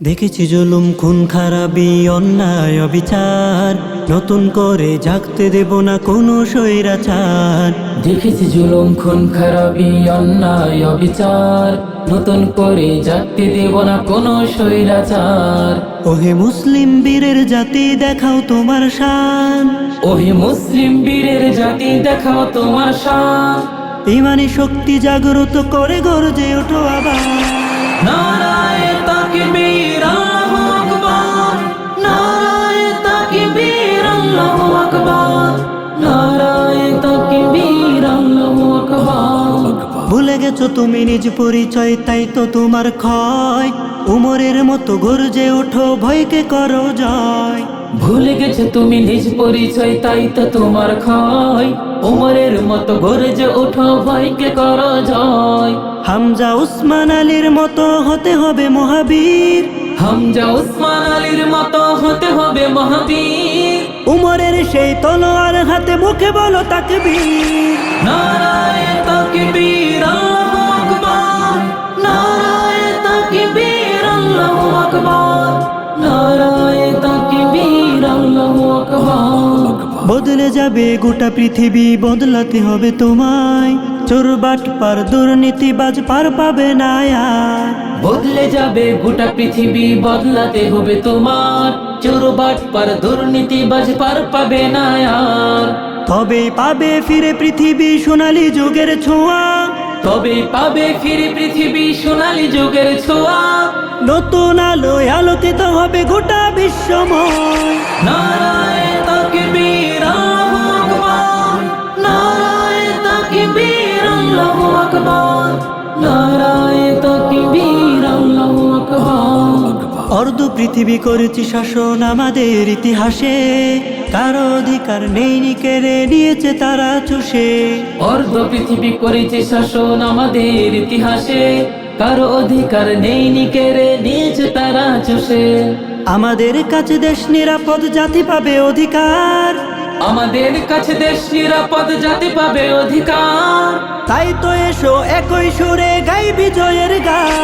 দেখেছি জুলুম খুন খারাপি অন্যায় অবিচার। নতুন করে জাগতে দেব না কোনো স্বৈরাচার। দেখেছি জুলুম খুন খারাপি অন্যায় অবিচার। নতুন করে জাতি দেব না কোনো স্বৈরাচার। ওহে মুসলিম বীরের জাতি দেখাও তোমার শান। ওহে মুসলিম বীরের জাতি দেখাও তোমার শান। ইমানি শক্তি জাগ্রত করে গর্জে ওঠো আবার। নারায়ে তাকবীর আল্লাহু আকবার নারায়ে তাকবীর আল্লাহু আকবার নারায়ে তাকবীর আল্লাহু আকবার। ভুলে গেছো তুমি নিজ পরিচয় তাই তো তোমার ক্ষয়। উমরের মতো গর্জে ওঠো ভয়কে করো জয়। ভুলে গেছে তুমি নিজ পরিচয় তাই তো তোমার ক্ষয়। উমরের মতো গর্জে ওঠো ভয়কে করো জয়। হামজা উসমান আলীর মতো হতে হবে মহাবীর। হামজা উসমান আলীর মতো হতে হবে মহাবীর। উমরের সেই তলোয়ার হাতে মুখে বলো তাকবীর। নারায়ণ তাকবীর। বদলে যাবে গোটা পৃথিবী বদলাতে হবে তোমায়। চোর বাট পার দুর্নীতিবাজ পার পাবে না আর। বদলে যাবে গোটা পৃথিবী বদলাতে হবে তোমার। চোরবাট পার দুর্নীতি বাজ পার পাবে না আর। তবে পাবে ফিরে পৃথিবী সোনালী যুগের ছোঁয়া। তবে পাবে ফিরে পৃথিবী সোনালী যুগের ছোঁয়া। নতুন আলোয় আলোকিত হবে গোটা বিশ্বময়। নারায়ে তাকবীর আল্লাহু অর্ধ পৃথিবী করেছি শাসন আমাদের ইতিহাসে। কারও অধিকার নেই কেড়ে নিয়েছে তারা চুষে। অর্ধ পৃথিবী করেছে শাসন আমাদের ইতিহাসে। কারও অধিকার নেই কেড়ে নিয়েছে তারা চষে। আমাদের কাছে দেশ নিরাপদ জাতি পাবে অধিকার। আমাদের কাছে দেশ নিরাপদ জাতি পাবে অধিকার। তাই তো এসো একই সুরে গাই বিজয়ের গান।